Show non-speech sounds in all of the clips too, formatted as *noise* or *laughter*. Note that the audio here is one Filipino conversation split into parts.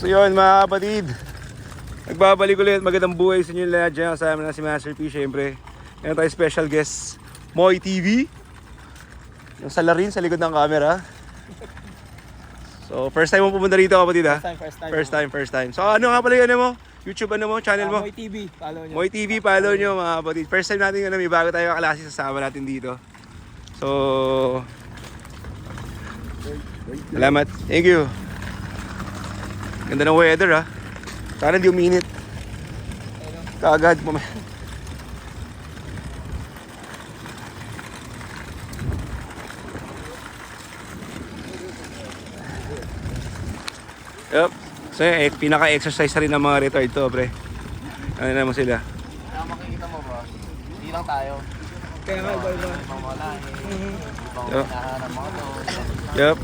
So yun mga kapatid. Nagbabalik ulit. Magandang buhay sa inyo lahat dyan. Kasama na si Master P syempre. Meron tayo special guest. Moy TV. Yung salarin sa likod ng camera. So first time mo pumunta rito kapatid ha? First time, first time. First time, first time. So ano nga pala yung ano mo? YouTube ano mo? Channel mo? Ah, Moy TV, follow nyo. Moy TV, follow nyo mga kapatid. First time natin ano, may bago tayo kaklase sasama natin dito. So, salamat. Thank you. Ganda ng weather ha. Sana hindi uminit. Kaagad mo. Yup. So, eh, pinaka-exercise na rin ng mga retard to, pre. Ano naman sila? Kaya makikita mo bro, hindi lang tayo. Kaya nga, iba iba. Ibang wala eh. Ibang hinahanap mga to. Yup.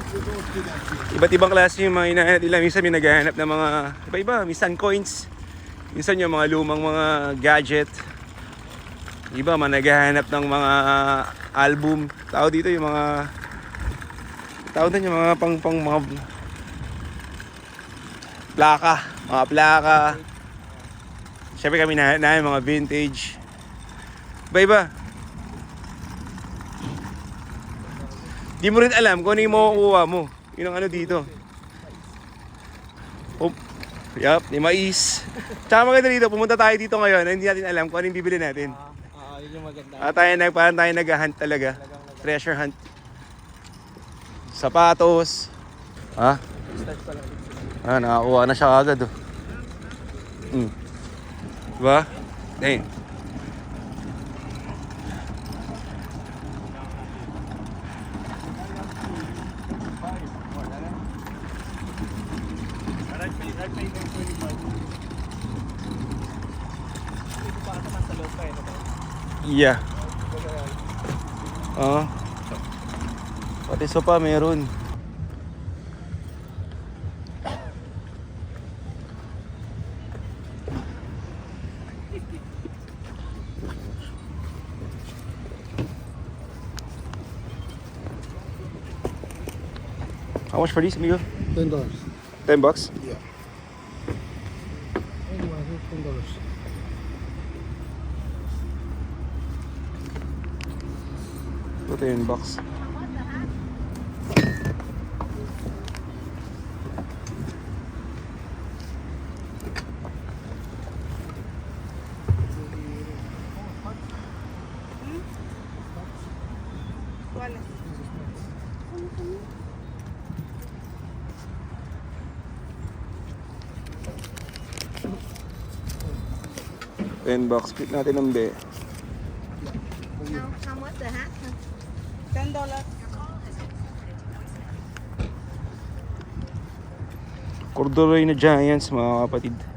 Iba't ibang klase yung mga hinahanap nila. Minsan may naghahanap ng mga iba-iba. Minsan coins. Minsan yung mga lumang mga gadget. Iba man naghahanap ng mga album. Tao dito yung mga tao din yung mga pang pang mga plaka, mga plaka. Siyempre kami na, na mga vintage. Iba-iba. Di mo rin alam kung ano yung makukuha mo. Yun ang ano dito. Oh, yup, ni mais. Tsaka maganda dito, pumunta tayo dito ngayon na hindi natin alam kung ano yung bibili natin. Ah, ah, yun yung maganda. Ah, tayo nag, parang tayo nag-hunt talaga. Treasure hunt. Sapatos. Ha? Ah, nakakuha na siya agad oh. Hmm. Diba? Dang. sa loob pa eh. no? Yeah. Oo. Pati sopa meron. How much for these, amigo? Ten dollars. 10 bucks? Yeah. Anyway, ten dollars. 10 bucks. Ten bucks. Split natin ng be. How, how much the hat? Ten dollars. Corduroy na Giants mga kapatid.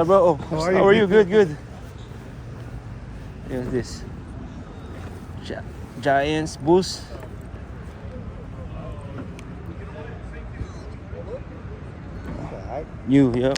Sa bro, oh. How How are are, you? you? Good, good. Here's this. Gi- Giants Bulls. New, yeah.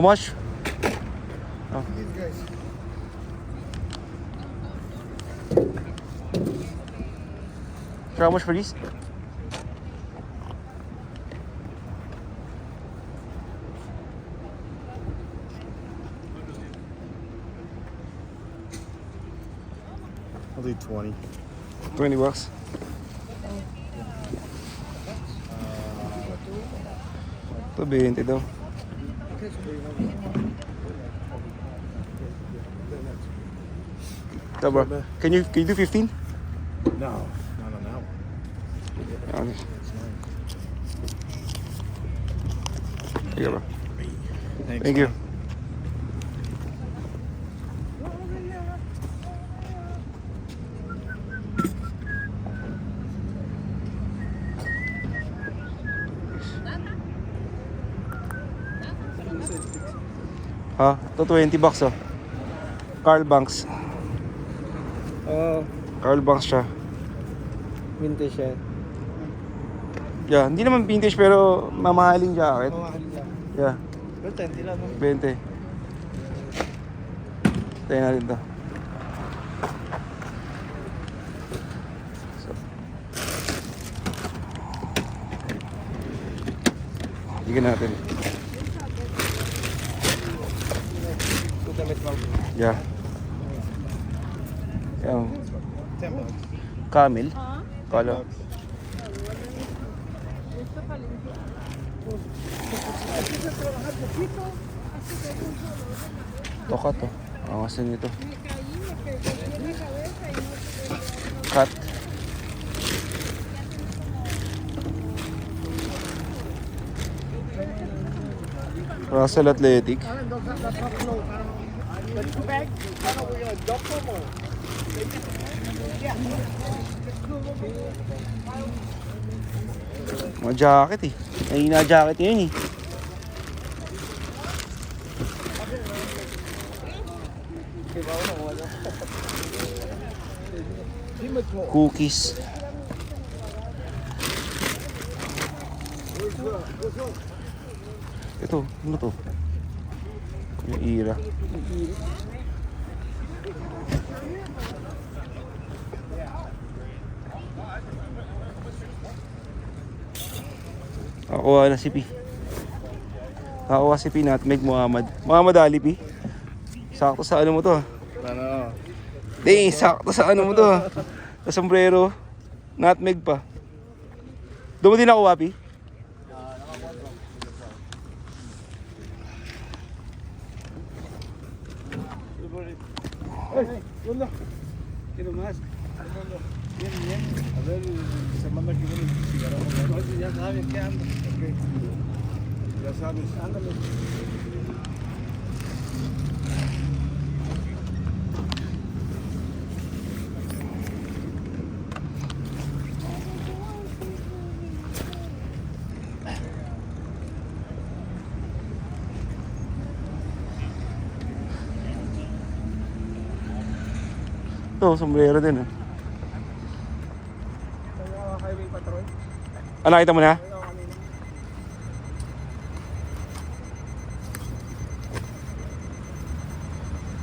How much? Guys. Sir, how much for these? I'll do twenty. 20 bucks. Ito 20 daw. No, bro. Can you can you do 15? No, not on that one. Um, Here you bro. Thank you. Ha? Ito 20 bucks oh. Carl Banks. Oo. Carl Banks siya. Vintage yan. Yeah, hindi naman vintage pero mamahaling jacket. Mamahal niya. Yeah, Pero 20 lang. no? 20. Tayo natin to. So. Bigyan natin. Yeah. Yung 10 bucks. camel. Kala. Toka to. Awasan nito. Cut. Russell Athletic. Mga jacket eh. Nahina jacket yun eh. Cookies. Ito, ano to? Yung ira. Nakakuha na si P. Nakakuha si P Nutmeg Muhammad. Muhammad Ali P. Sakto sa ano mo to ah. Ano? Di, sakto sa ano mo to ah. Sa sombrero. Nutmeg pa. Doon mo din nakuha P? Quiero más. Bien, bien. A ver, se manda aquí unos cigarros. Ya sabes que ando. Okay. Ya sabes. Ándale. Ito, sombrero din ah. Kaya highway patrol. Ah, nakita mo na?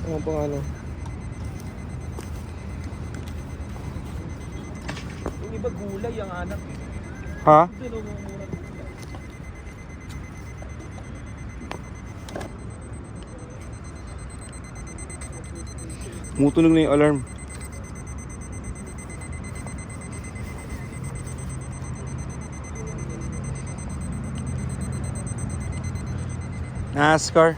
Ano pang ano? Yung iba gulay ang anak. Ha? Pinumumura. Tumutunog na yung alarm. NASCAR.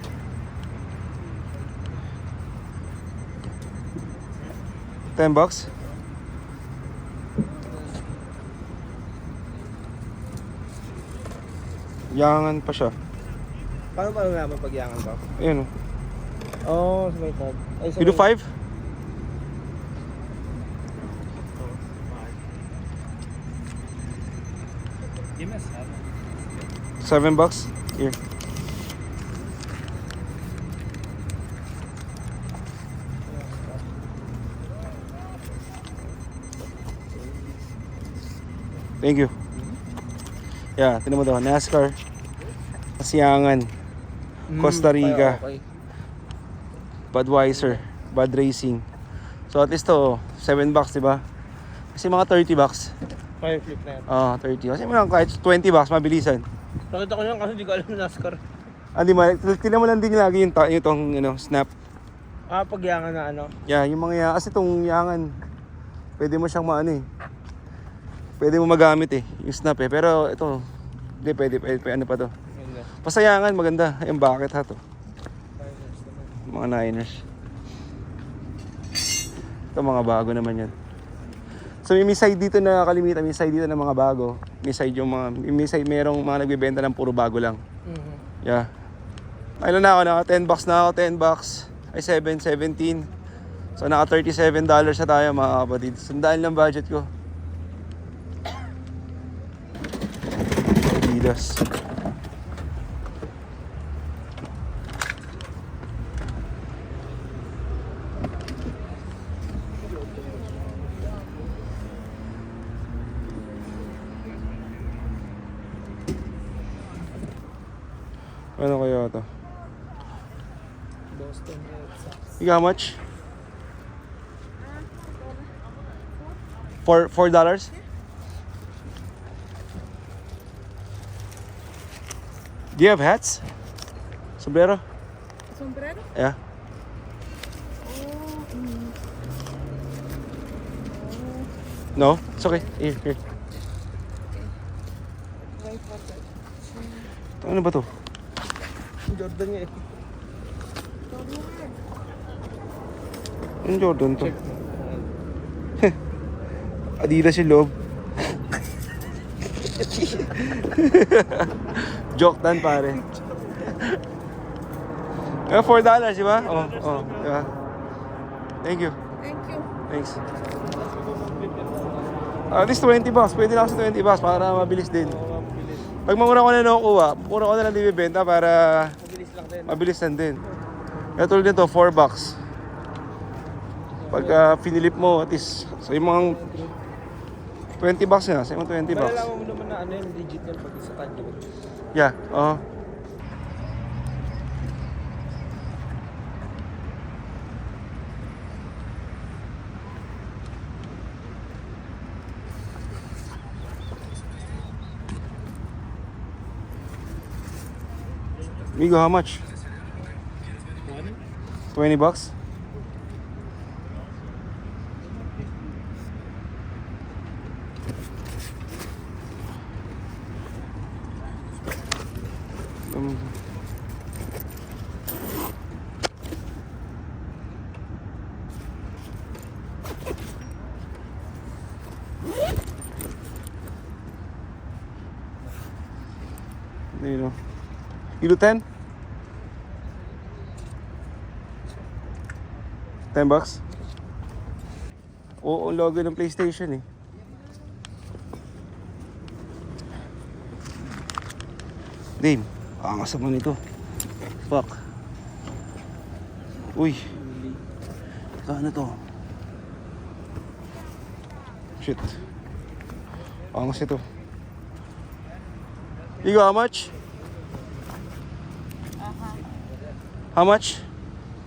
Ten bucks. Yangan pa siya. Paano pa naman pagyangan ko? Ayun oh. Oo, oh, sa may tag. Ay, sa You do may- five? Give me a seven. Seven bucks? Here. Thank you. Yeah, tinan mo daw. NASCAR. Kasiyangan. Costa Rica. Okay, okay. Budweiser. Bud Racing. So at least to, 7 bucks, di ba? Kasi mga 30 bucks. Fire flip na yan. Ah, 30. Kasi mga kahit 20 bucks, mabilisan. Nakita ko yan kasi hindi ko alam yung NASCAR. Ah, di ba? Tinan mo lang din lagi yung, ta- yung tong, ano, snap. Ah, pagyangan na ano. Yeah, yung mga ya kasi itong yangan, pwede mo siyang maano eh. Pwede mo magamit eh, yung snap eh. Pero ito, hindi pwede, pwede, pwede ano pa to. Pasayangan, maganda. Yung bucket ha to. Mga Niners. Ito mga bago naman yan. So may, side dito na kalimitan, may side dito na mga bago. May side yung mga, may side merong mga nagbebenta ng puro bago lang. Mhm. Yeah. Ilan na ako? Naka 10 bucks na ako, 10 bucks. Ay, 7, 17. So, naka 37 dollars na tayo mga kapatid. Sandaan lang budget ko. Adidas. Ano kaya ito? Boston Red Sox. You got how much? Four four dollars? Do you have hats? Sombrero? Sombrero? Yeah. Oh, mm. No? It's okay. Here, here. Wait for that. Ano ba to? Jordan nga eh. Yung Jordan to. *laughs* Adidas yung loob. *laughs* Joke dan pare. Eh, four dollars, di ba? Oh, oh, di ba? Thank you. Thank you. Thanks. At least 20 bucks. Pwede lang sa 20 bucks para mabilis din. Pag mamura ko na nakukuha, mura ko na lang bibenta para Mabilis lang din. mabilis lang din. Kaya tulad nito, 4 bucks. Pag uh, finilip mo, at least, so yung mga 20 bucks na, sa mga 20 bucks. Malalaman mo naman na ano yung digit yan pag isa tag Yeah, uh-huh. oo. Migo, how much? 20 bucks? 10? 10 bucks? Oo, ang logo ng PlayStation eh. Dame, angas naman ito. Fuck. Uy. Saan to? Shit. Angas ito. Igo, how much? How much?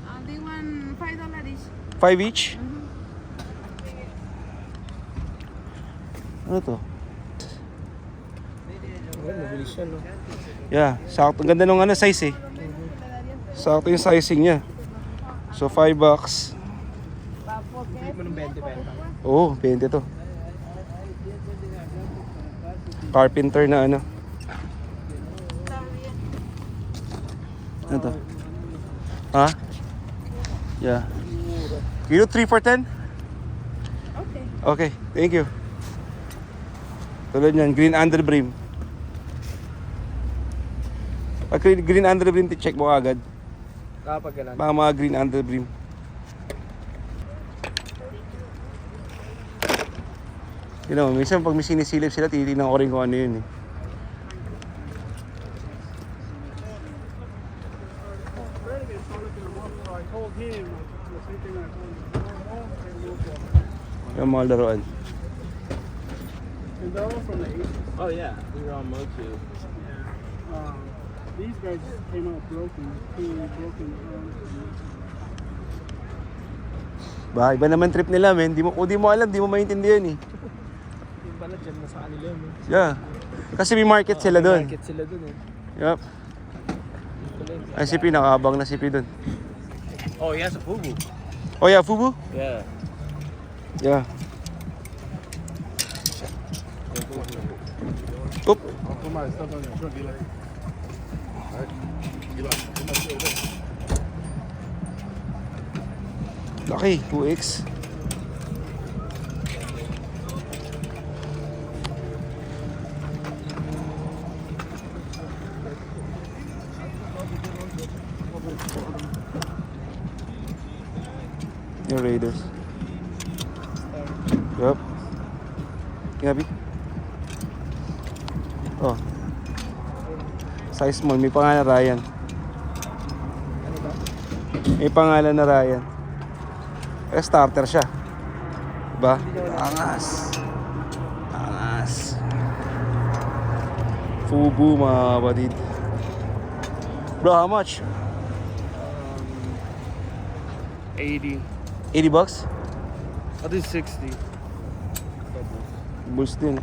Uh, they want five dollars. Five each? Ano to? Well, mabilis yan no. Yeah, sakto. Ang ganda nung ano, size eh. Sakto yung sizing niya. So, 5 bucks. Hindi mo ng 20 benta. Oo, oh, 20 to. Carpenter na ano. Ano to? Ha? Yeah. Kilo 3 for 10? Okay. Okay, thank you. Tulad niyan, green under brim. Pag green, green under brim, check mo agad. Kapag ganun. Mga mga green under brim. You know, minsan pag may sinisilip sila, titignan ko rin kung ano yun eh. Yung mga laruan. And they're all from the 80s. Oh yeah, we were on Motu. Um, these guys came out broken. Two broken. Um, Ba, iba naman trip nila, men. Di mo, kung di mo alam, di mo maintindihan eh. Yung pala dyan na sa kanila yun. no? Yeah. Kasi may market sila doon. Market sila dun eh. Yup. Ay, si P, nakabang na si P doon. Oh, he has a fubu. Oh yeah, Fubu? Yeah. Yeah. Oop. My stuff on your truck. Like? Alright. Shit over there. Laki, 2x. Yung Raiders. Yup. Gabi. Oh. Size small. May pangalan na Ryan. May pangalan na Ryan. Eh, starter siya. Diba? Angas. Angas. Fubu mga kapatid. Bro, how much? 80. 80 bucks? I'll do 60. Bulls din.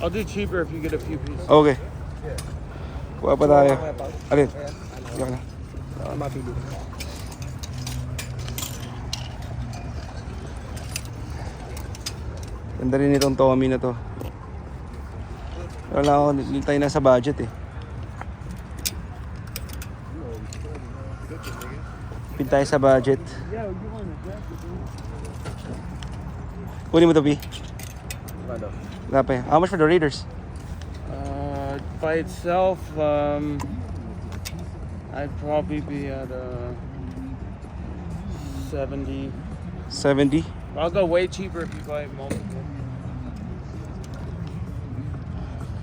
I'll do cheaper if you get a few pieces. Okay. Kuha pa tayo. Alin? Yan na. Baka mapili. Ganda rin itong Tommy na to. Wala ako, tayo nasa budget eh. Pin tayo sa budget. Kunin mo to, P. Ano? Wala pa eh. How much for the Raiders? Uh, by itself, um, I'd probably be at uh, 70. 70? I'll go way cheaper if you buy multiple.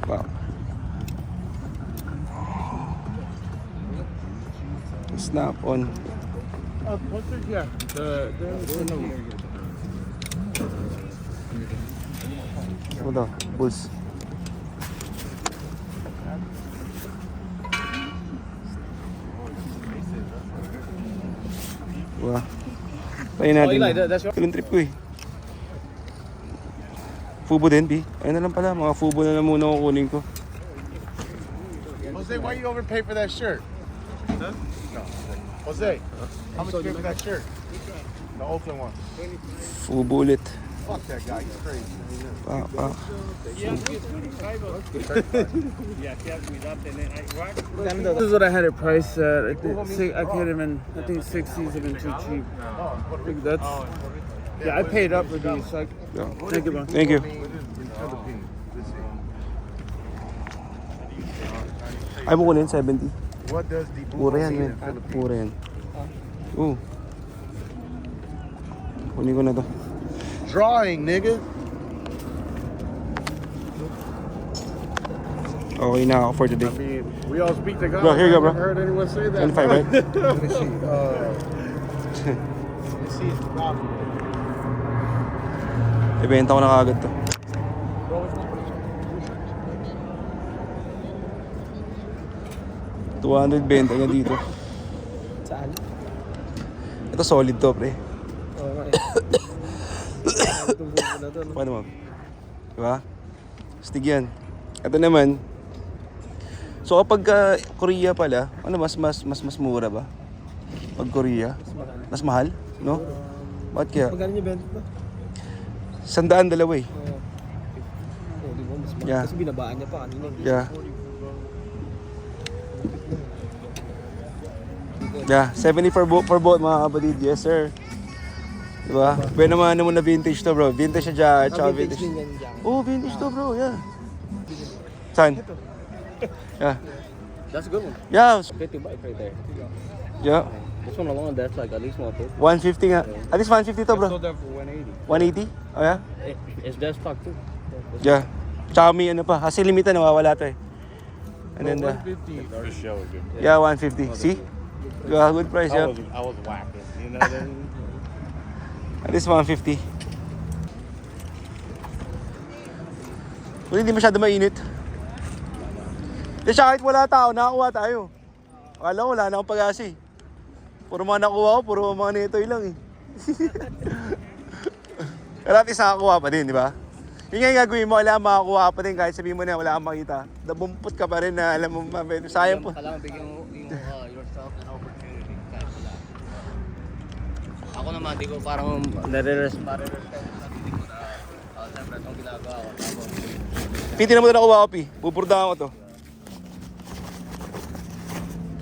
Wow. Snap on. Uh, what's it? Yeah. The, the, Ano to? Bulls. Wow. Tayo natin. Tulong trip ko eh. Fubo din, P. Ayun na lang pala, mga fubo na lang muna kukunin ko. Jose, why you overpay for that shirt? Huh? No. Jose, how much you pay for that shirt? The Oakland one. Fubo ulit. Fuck that guy, he's crazy. Ah, ah. Pa, pa. This is what I had it priced at. I, think, si- I paid him in. I think 60s have been too cheap. I think that's. Yeah, I paid up for these. So I, Yeah. thank you, bro. Thank you. Ay mo kunin, 70. What does the Mura yan, mean men. Philippines? Mura yan. Oo. Kunin ko na to. Drawing, nigga. Okay na ako for today. I mean, we all speak to God. Bro, here you go, bro. I heard anyone say that. 25, right? *laughs* Let me see. Uh, let's see. his document. Ibenta ko na kagad to. $200 benta niya dito. Saan? Ito solid to, pre. Oo nga eh. Buko na to, no? Paano mo? Diba? Stig yan. Ito naman. So kapag ah, Korea pala, ano mas mas mas mas mura ba? Pag Korea, Mas mahal. mas mahal, no? Bakit kaya? Magkano niya benta to? Sandaan dalawa eh. Oo. Oo, di ba? Mas mahal. Yeah. Kasi binabaan niya pa kanina. Yeah. Yeah, 70 for boat for boat mga kapatid. Yes, sir. Diba? Pwede naman naman na vintage to, bro. Vintage na Ah, tsaka vintage vintage. din yan dyan. Oh, vintage to, bro. Yeah. Saan? Yeah. That's a good one. Yeah. 50 bike right there. Yeah. This one alone, that's like at least more too. 150 nga. At least 150 to, bro. that for 180. 180? Oh, yeah? It, it's dead stock too. Yeah. Tsaka may ano pa. Kasi limitan, nawawala to eh. And then, the, 150. For sure, dude. yeah, 150. See? Yeah, good price, I yeah. was, I was whacking. You know what I mean? At least 150. Kung hindi masyado mainit. Di siya kahit wala tao, nakakuha tayo. Ko wala na akong pag-asa eh. Puro mga nakuha ko, puro mga netoy lang eh. Pero at least nakakuha pa din, di ba? Yun nga yung gagawin mo, kailangan makakuha pa din kahit sabihin mo na wala kang makita. Nabumput ka pa rin na alam mo, mabait. sayang po. Kailangan bigyan mo yung uh, yourself an opportunity kahit wala. Ako naman, di ko parang nare-res, pare-respect sa sarili ko na uh, siyempre itong ginagawa ko. Tapos, Piti na mo ito nakuha ko, Pi. Pupurdahan ko to.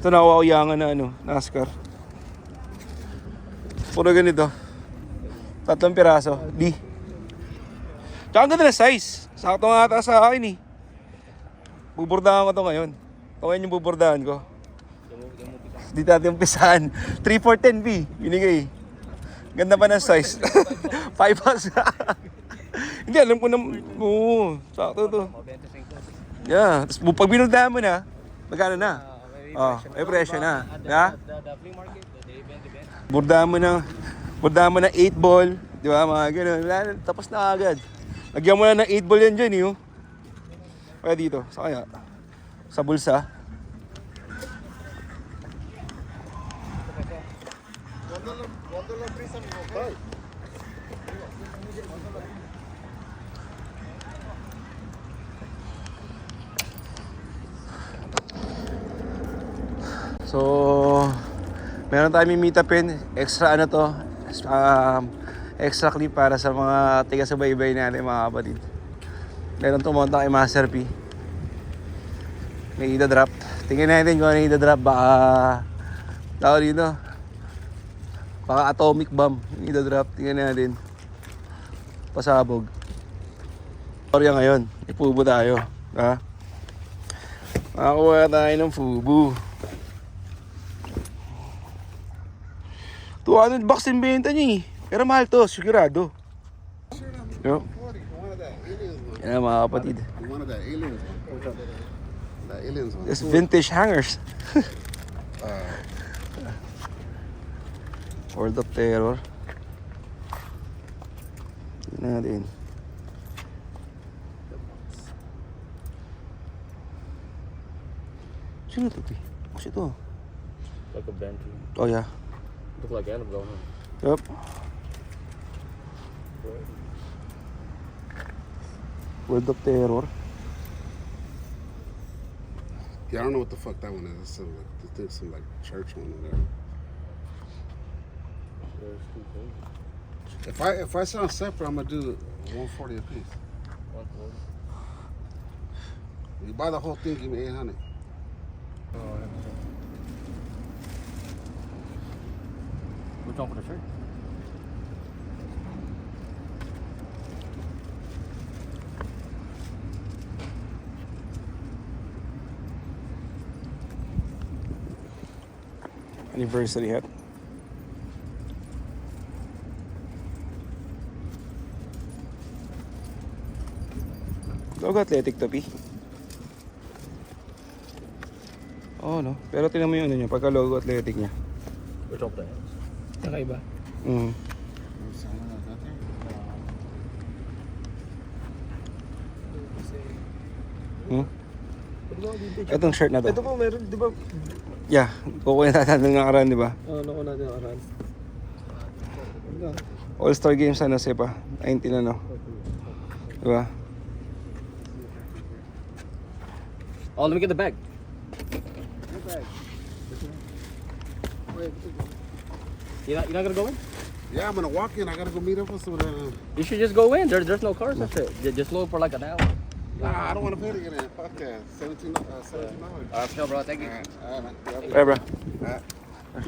Ito nakuha ko yangan na ano, NASCAR. Puro ganito. Tatlong piraso. D. Tsaka ang ganda na size. Sakto nga ata sa akin eh. Buburdahan ko to ngayon. Ito ngayon yung buburdahan ko. Dito natin umpisahan. *laughs* 3 for 10 B. Binigay. Ganda pa ng size. *laughs* 5 bucks. *laughs* Hindi, alam ko na. Oo, sakto to. Yeah. Tapos pag binundahan mo na, magkano na? Oh, may presyo na. Yeah? Burdahan mo ng burdahan mo ng 8 ball, di ba? Mga ganun. Na, tapos na agad. Lagyan mo na ng 8 ball yan dyan, yun. Kaya dito, sa kaya? Sa bulsa. So, meron tayong meet upin. Extra ano to, um, extra clip para sa mga tiga sa baybay natin mga kapatid. Meron tumunta kay Master P. May ida-drop. Tingnan natin kung ano yung ida-drop. Baka, tao dito. Baka atomic bomb yung ida-drop. Tingnan natin. Pasabog. Storya ngayon. Ipubo tayo. Ha? Makakuha tayo ng fubu. 200 bucks din benta niya eh. Pero mahal to, sigurado. Yo. One of that aliens one. Yan ang mga kapatid. This vintage hangers. *laughs* World of Terror. Tingnan natin. Sino to, Pi? Kasi to. Like a bench. Oh, yeah. Look like Annabelle, huh? Yup. World of Terror. Yeah, I don't know what the fuck that one is. It's some like, I think some like church one or whatever. If I if I sound separate, I'm gonna do 140 a piece. You buy the whole thing, give me 800. Which one for the shirt? Anniversary hat. Dog athletic to, Pi. Oo, no? Pero tingnan mo yung ano niya, pagka logo athletic niya. For the hands? Nakaiba. Mm. Hmm? Itong shirt na to. Ito po meron, di ba? Yeah, kukuha natin ng nakaraan, di ba? Oh, naku natin ang aral. All-Star Games ano siya pa? 19 ano? Di ba? Oh, let me get the bag. You're not, you're not gonna go in? Yeah, I'm gonna walk in. I gotta go meet up with some of the. You should just go in. There, there's no cars and shit. Ju- Just load for like an hour. Nah, I don't want to pay to get in. Fuck that. 17 uh, $17. Alright, chill, bro. Thank you. All right, all right, man. Bye, bro. All right.